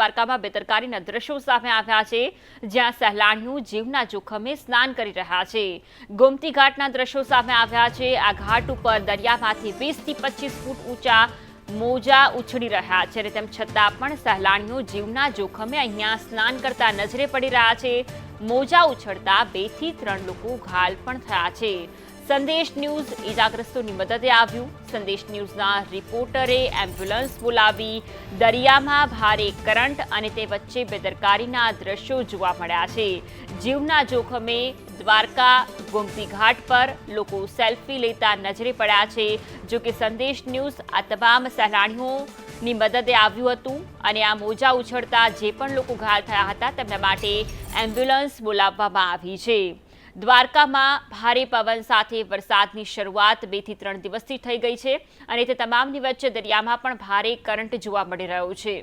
દ્વારકામાં બેદરકારીના દ્રશ્યો સામે આવ્યા છે, જ્યાં સહેલાણીઓ જીવના જોખમે સ્નાન કરી રહ્યા છે. ગોમતી ઘાટના દ્રશ્યો સામે આવ્યા છે. આ ઘાટ ઉપર દરિયામાંથી વીસથી પચીસ ફૂટ ઊંચા મોજા ઉછળી રહ્યા છે તેમ છતાં પણ સહેલાણીઓ જીવના જોખમે અહીંયા સ્નાન કરતા નજરે પડી રહ્યા છે. મોજા ઉછળતા બેથી ત્રણ લોકો ઘાયલ પણ થયા છે. સંદેશ ન્યૂઝ ઇજાગ્રસ્તોની મદદે આવ્યું. સંદેશ ન્યૂઝના રિપોર્ટરે એમ્બ્યુલન્સ બોલાવી દરિયામાં ભારે કરંટ અને તે વચ્ચે બેદરકારીના દ્રશ્યો જોવા મળ્યા છે. જીવના જોખમે દ્વારકા ગોમતી ઘાટ પર લોકો સેલ્ફી લેતા નજરે પડ્યા છે. જો કે સંદેશ ન્યૂઝ આ તમામ સહેલાણીઓની મદદે આવ્યું હતું અને આ મોજા ઉછળતા જે પણ લોકો ઘાયલ થયા હતા તેમના માટે એમ્બ્યુલન્સ બોલાવવામાં આવી છે. દ્વારકામાં ભારે પવન સાથે વરસાદની શરૂઆત બેથી ત્રણ દિવસથી થઈ ગઈ છે અને તે તમામની વચ્ચે દરિયામાં પણ ભારે કરંટ જોવા મળી રહ્યો છે.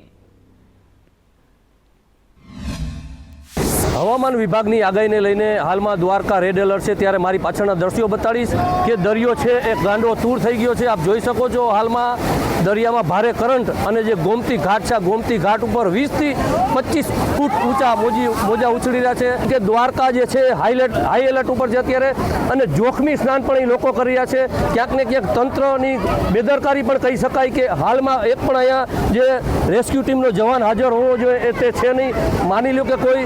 હવામાન વિભાગની આગાહીને લઈને હાલમાં દ્વારકા રેડ એલર્ટ છે, ત્યારે મારી પાછળના દ્રશ્યો બતાડીશ કે દરિયો છે એ ગાંડો તૂર થઈ ગયો છે. આપ જોઈ શકો છો હાલમાં દરિયામાં ભારે કરંટ અને જે ગોમતી ઘાટ છે ગોમતી ઘાટ ઉપર વીસથી પચીસ ફૂટ ઊંચા મોજી, મોજા ઉછળી રહ્યા છે. કે દ્વારકા જે છે, હાઈલેટ, હાઈ એલર્ટ ઉપર છે અત્યારે અને જોખમી સ્નાન પણ એ લોકો કરી રહ્યા છે. ક્યાંક ને ક્યાંક તંત્રની બેદરકારી પણ કહી શકાય કે હાલમાં એક પણ અહીંયા જે રેસ્ક્યુ ટીમનો જવાન હાજર હોવો જોઈએ એ તે છે નહીં. માની લો કે કોઈ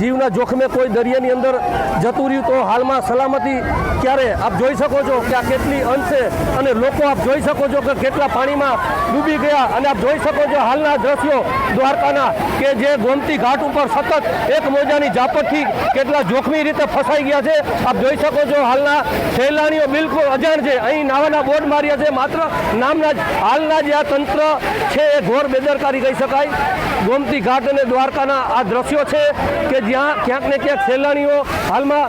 જીવના જોખમે કોઈ દરિયાની અંદર જતું રહ્યું તો હાલમાં સલામતી ક્યારે? આપ જોઈ શકો છો કે આ કેટલી અંશે અને લોકો આપ જોઈ શકો છો કે કેટલા પાણીમાં ડૂબી ગયા. અને આપ જોઈ શકો છો હાલના દ્રશ્યો દ્વારકાના કે જે ગોમતી ઘાટ ઉપર સતત એક મોજાની ઝાપટથી કેટલા જોખમી રીતે ફસાઈ ગયા છે. આપ જોઈ શકો છો હાલના સહેલાણીઓ બિલકુલ અજાણ છે. અહીં નાવાના બોર્ડ માર્યા છે. માત્ર નામના જ હાલના જે આ તંત્ર છે એ ઘોર બેદરકારી કહી શકાય. ગોમતી ઘાટ અને દ્વારકાના આ દ્રશ્યો છે કે જ્યાં ક્યાંક ને ક્યાંક સહેલાણીઓ હાલમાં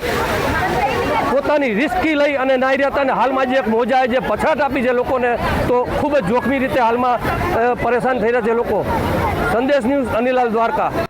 પોતાની રિસ્કી લઈ અને નાઈ રહ્યા હતા અને હાલમાં જે એક મોજાએ જે પછાટ આપી છે લોકોને, તો ખૂબ જ જોખમી રીતે હાલમાં પરેશાન થઈ રહ્યા છે લોકો. સંદેશ ન્યૂઝ અનિલાલ દ્વારકા.